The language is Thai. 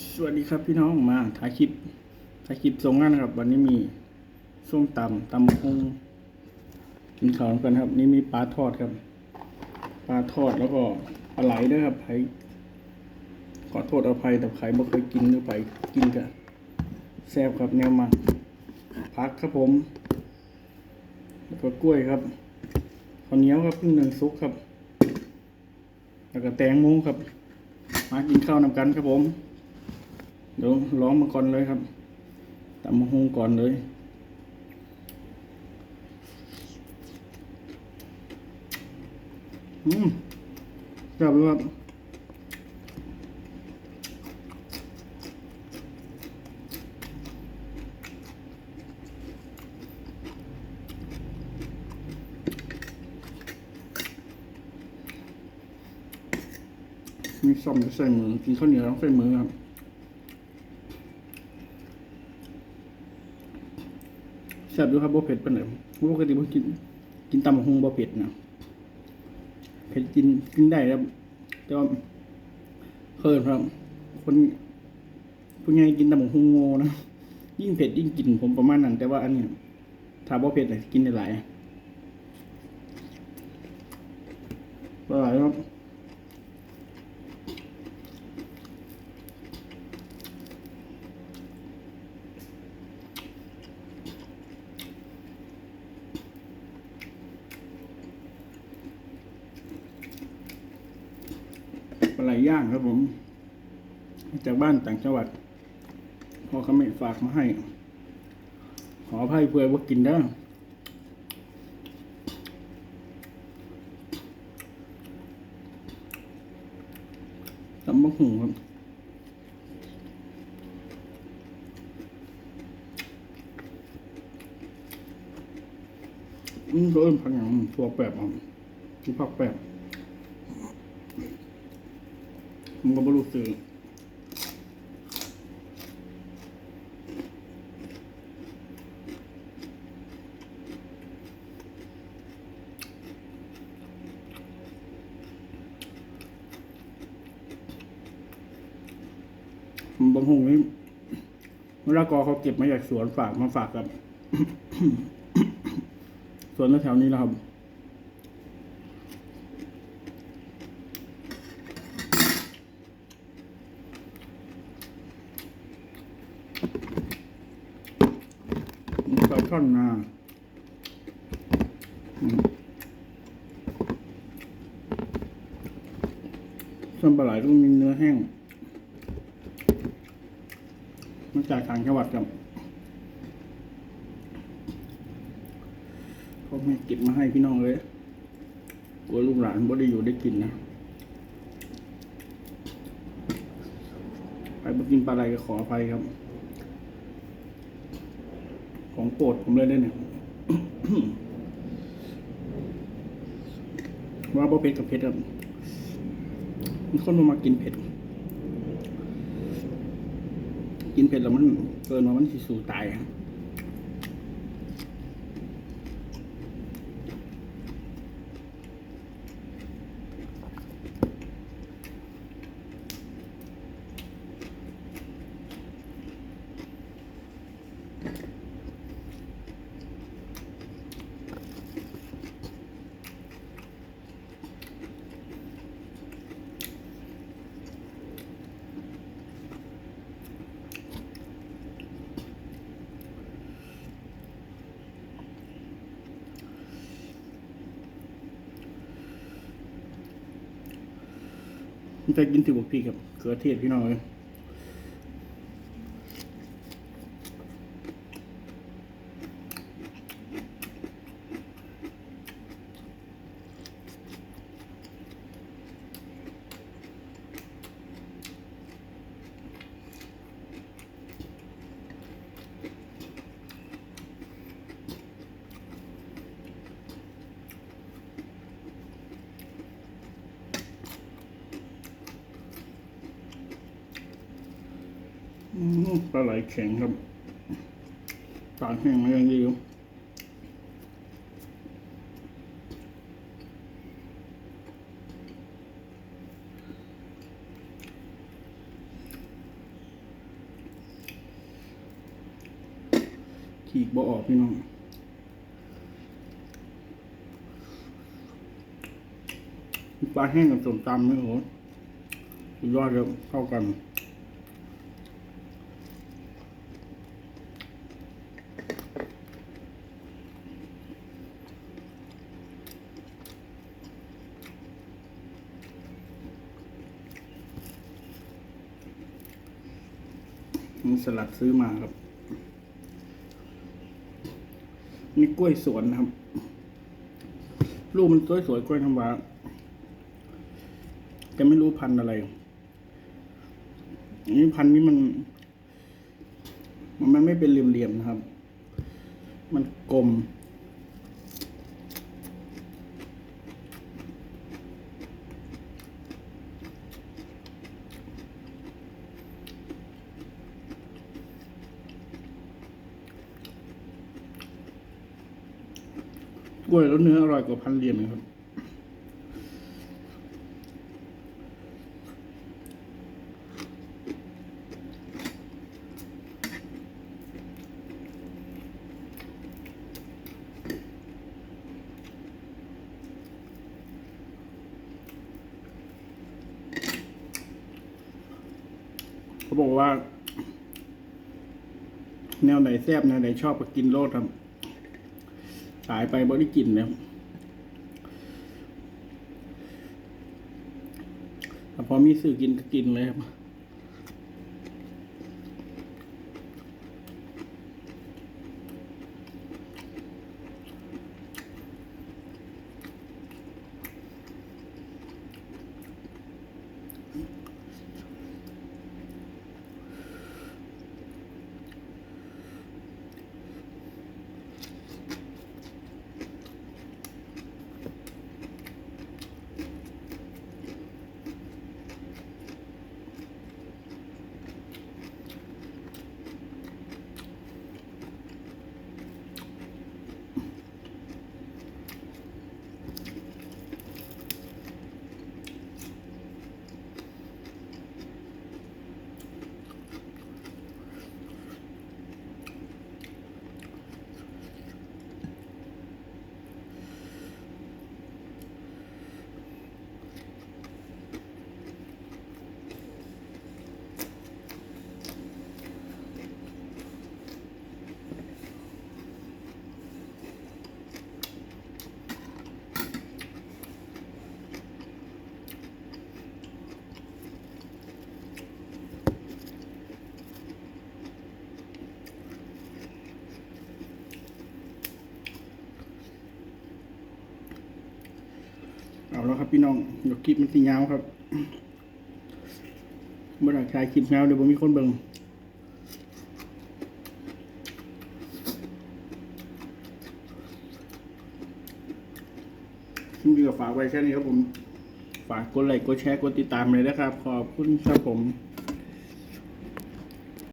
สวัสดีครับพี่น้องมาถ่ายคลิปถ่ายคลิปส่งงานนะครับ วันนี้มีส้มตำตำคงกินข้าวกันครับ นี่มีปลาทอดครับ ปลาทอดแล้วก็ปลาไหลด้วยครับใครขอโทษอภัยแต่ใครบ่เคยกินหรือไปกินกันแซ่บครับแนวมันพักครับผม แล้วก็กล้วยครับข้าวเหนียวครับพึ่งหนึ่งซุกครับ แล้วก็แตงโมครับ มากินข้าวนำกันครับผม เดี๋ยวร้องมาก่อนเลยครับตำมะฮงก่อนเลย อืมจับเลยครับมีซ่อมใส่มือกินข้าวเหนียวต้องใส่มือครับ แซ่บด้วยครับบ่เผ็ดปานใดปกติบ่กิน กินตำบักหุ่งบ่เผ็ดนะเผ็ดกินกินได้ครับแต่ว่าเพิ่นครับ คนผู้ใหญ่กินตำบักหุ่งโง่นะยิ่งเผ็ดยิ่งกินผมประมาณนั้นแต่ว่าอันนี้ถ้าบ่เผ็ดน่ะกินได้หลายบ่หลายครับ ไหลย่างครับผมมาจากบ้านต่างจังหวัดพ่อเขาไม่ฝากมาให้ ขออภัยเพื่อว่ากินได้ตำบักหุ่งครับอืมก็เอิ่มผักอย่างตัวแปบครับที่ผักแปบ มันก็บรู้สึกบางหงนี่เวลากอเขาเก็บมาจากสวนฝากมาฝากกับ สวนแถวๆนี้นะครับ มีปลาช่อนนาอืมส่วนปลาไหลก็มีเนื้อแห้งมาจากต่างจังหวัดครับเขาไม่เก็บมาให้พี่น้องเลยกลัวลูกหลานบ่ได้อยู่ได้กินนะ ไปบกินปลาไหลก็ขออภัยครับ ของโปรดผมเลยได้เนี่ยว่าบ่เผ็ดกับเผ็ดครับมีคนมามากินเผ็ด กินเผ็ดแล้วมันเกินมามันสิสู่ตายครับ มันจะกินถือบุกพี่กับเกลือเทศพี่น้องเลย ปลาไหลแข็งครับตากแห้งมาอย่างดีอยู่ขีกบ่ออกพี่น้องปลาแห้งกับส้มตามไม่โหยอดเลยเข้ากัน นี่สลัดซื้อมาครับ นี่กล้วยสวนนะครับ ลูกมันสวยๆกล้วยน้ำว้าแต่ไม่รู้พันธุ์อะไรอันนี้พันธุ์นี้มัน มันไม่เป็นเหลี่ยมๆนะครับ มันกลม ล้วยแล้วเนื้ออร่อยกว่าพันเหลี่ยมนะครับ เขาบอกว่า แนวไหนแซ่บแนวไหนชอบก็กินโลดครับ ตายไปบริกินนะครับแต่พอมีสื่อกินก็กินเลยครับ แล้วครับพี่น้องเดี๋ยวคลิปมันสียาวครับเมื่อไหร่ชายคลิปยาวเดี๋ยวผมมีคนเบิ่งคลิปนี้ก็ฝากไว้แค่นี้ครับผม ฝากกดไลค์กดแชร์กดติดตามเลยนะครับ ขอบคุณครับผม